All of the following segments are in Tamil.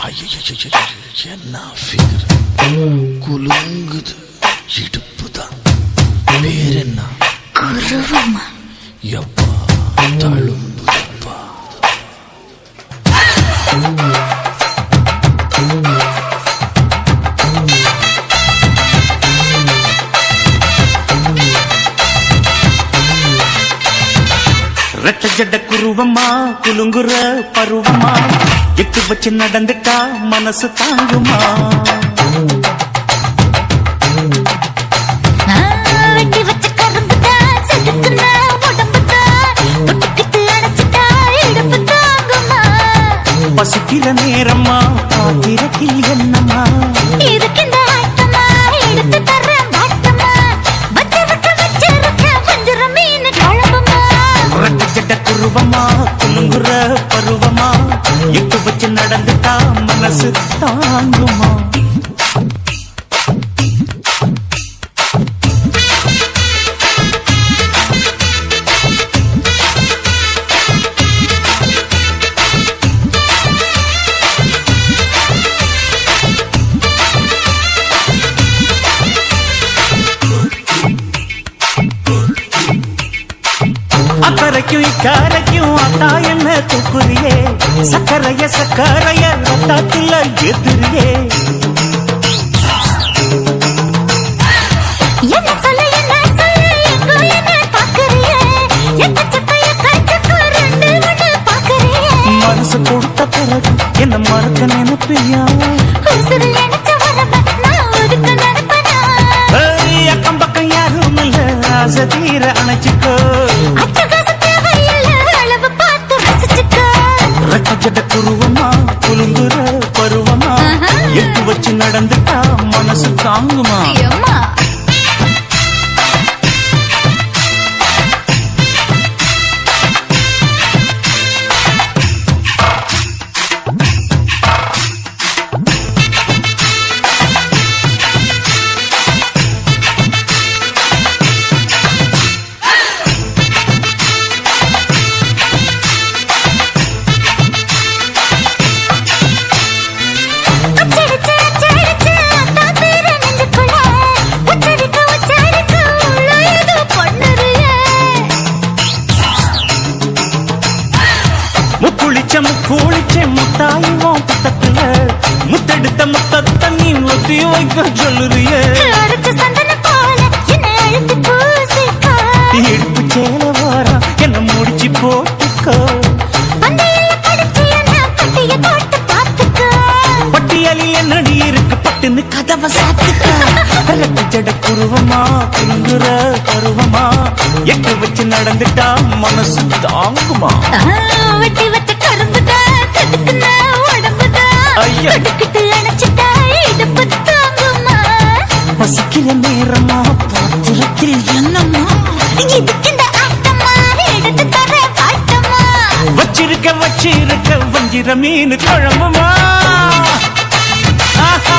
ஐயையையையைய, என்ன ஃபிகர் குலுங்குது இடுப்பு தான் பேர் என்ன குருவமா எப்பா ரெட்ட ஜட குருவமா குலுங்குற பருவமா எட்டு வச்சு நடந்துட்டா மனசு தாங்குமா? இக்கரைக்கும் அத்தா என்ன தூக்குறியே? சக்கரைய சக்கரைய ரத்தாத்துல எதிரியே. மனசு கொடுத்த பிறகு என்ன மறக்க நினைப்பியா? வைக்க சொல்லுறியே? இடுப்பு சேல என்ன முடிச்சு போட்டுக்கோ? பட்டியலில் என்னடி இருக்கு பட்டுன்னு கதவை சாத்துக்கோ? ஜட குருவமா பருவமா? எட்டு வச்சு நடந்துட்டா மனசு தாங்குமா? வெட்டி வச்ச கரும்புதா செதுக்குன உடம்புதா ஐயா. அணைச்சிட்டா இடுப்பு பசிக்கிற நேரமா? பாத்திரத்தில் என்னம்மா? இதுக்கு இந்த ஆட்டமா? எடுத்து தர பாட்டமா வச்சிருக்க வச்சிருக்க வஞ்சிர மீன் குழம்புமா? ஆஹா.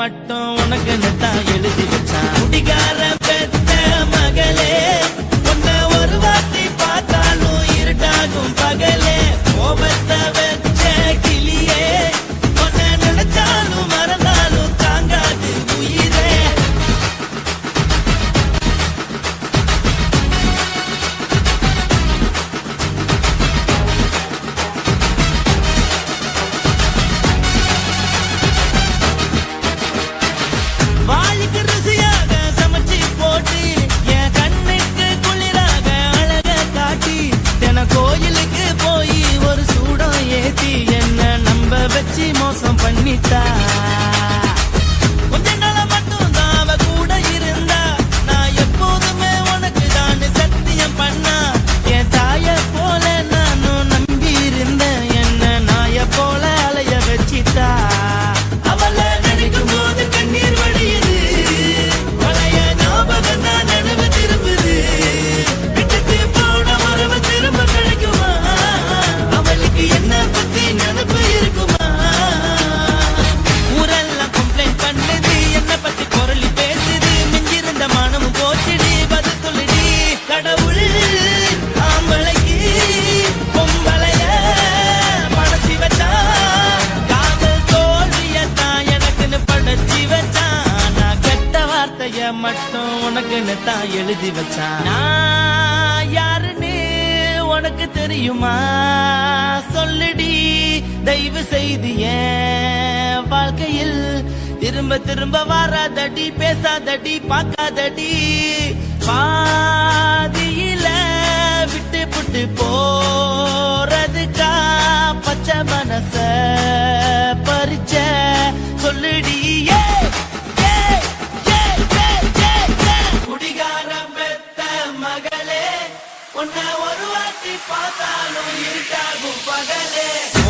மட்டும் உனக்குன்னு தான் எழுதி வச்சான். குடிகார பெத்த வச்சான் யாருன்னு உனக்கு தெரியுமா? சொல்லுடி தயவு செய்து வாழ்க்கையில் திரும்ப திரும்ப வராதடி பேசாதடி பார்க்காதடி. பாதியில விட்டு புட்டு போறதுக்கா பச்சை மனச பறிச்ச சொல்லுடி. Magalhães.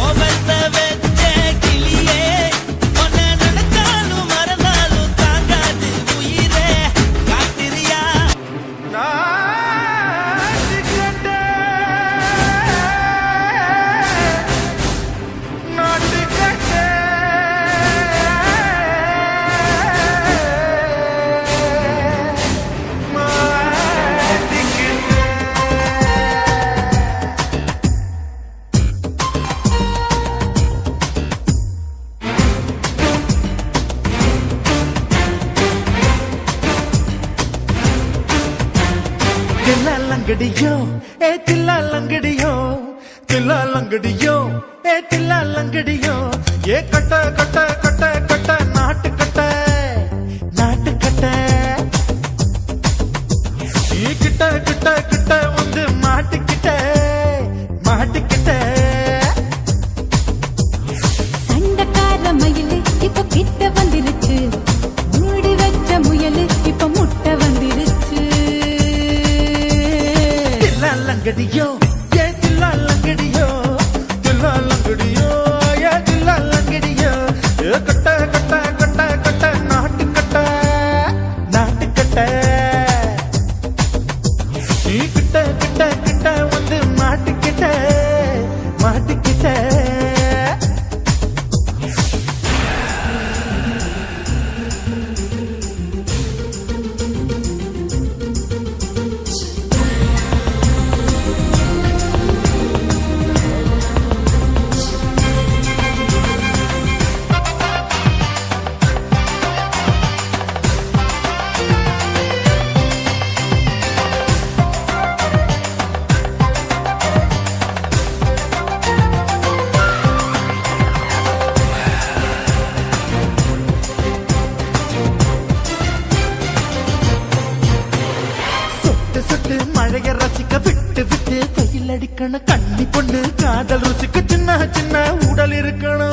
அடிக்கணும். கண்ணி பொண்ணு காதல் ருசிக்கு சின்ன சின்ன உடல் இருக்கணும்.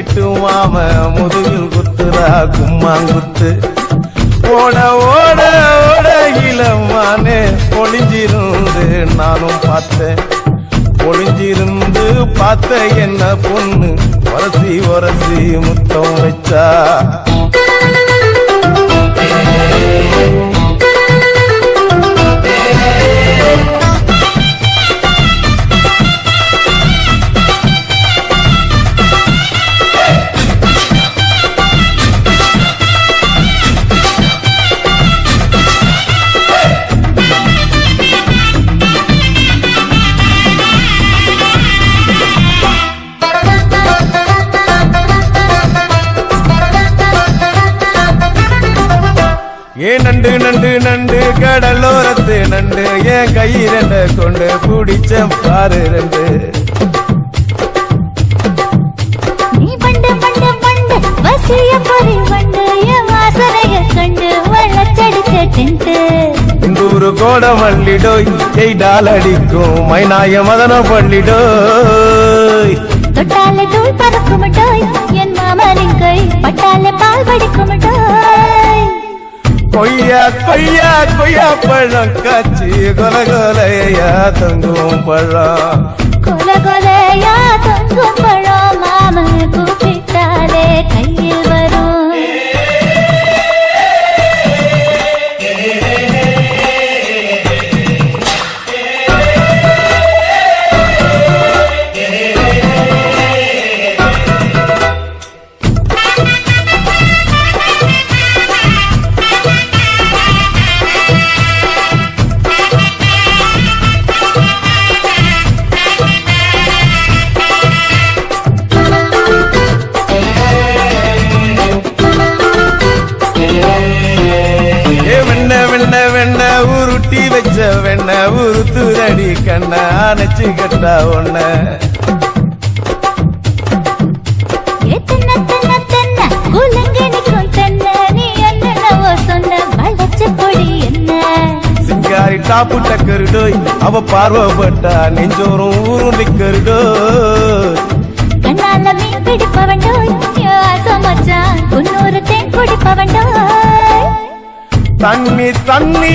அணைச்சிக்கிட்டு மாம முதுகில் குத்துரா கும்மாங்குத்து ஓட ஓட ஓட இளமானே பொழிஞ்சிருந்து நானும் பார்த்தேன். பொழிஞ்சிருந்து பார்த்த என்ன பொண்ணு? உரசி உரசி முத்தம் வச்சா. ஏ நண்டு நண்டு நண்டு கடலோரத்து நண்டு என் கை ரெண்ட கொண்டு பிடிச்ச பாரு ரெண்டு இந்தூரு கோட மல்லிடோய் எய்டால் அடிக்கும் மைனாய மதன பள்ளிடோய் தொட்டாலே தூள் பறக்குமட்டோய் என் மாமனின் கை பட்டாலே பால் வடிக்குமட்டோய். கொய்யா கொய்யா கொய்யா பழம் காய்ச்சி கொல கொலையா தங்கும் பழம். கொல கொலையா தொங்கும் பழம் மாமன் கூப்பிட்டாலே கையில் வரும். வச்ச வெண்ண உருத்துதடி கண்ண அணைச்சு கட்டா ஒன்ன சிங்காரி அவ பார்வப்பட்டா நெஞ்சோறும் ஊரும் நிக்கருடோய் கண்ணால மீன் பிடிப்பவண்டோய் ஆசம் மச்சான் குன்னூறு தேன் குடிப்பவண்டோய் தண்ணி தண்ணி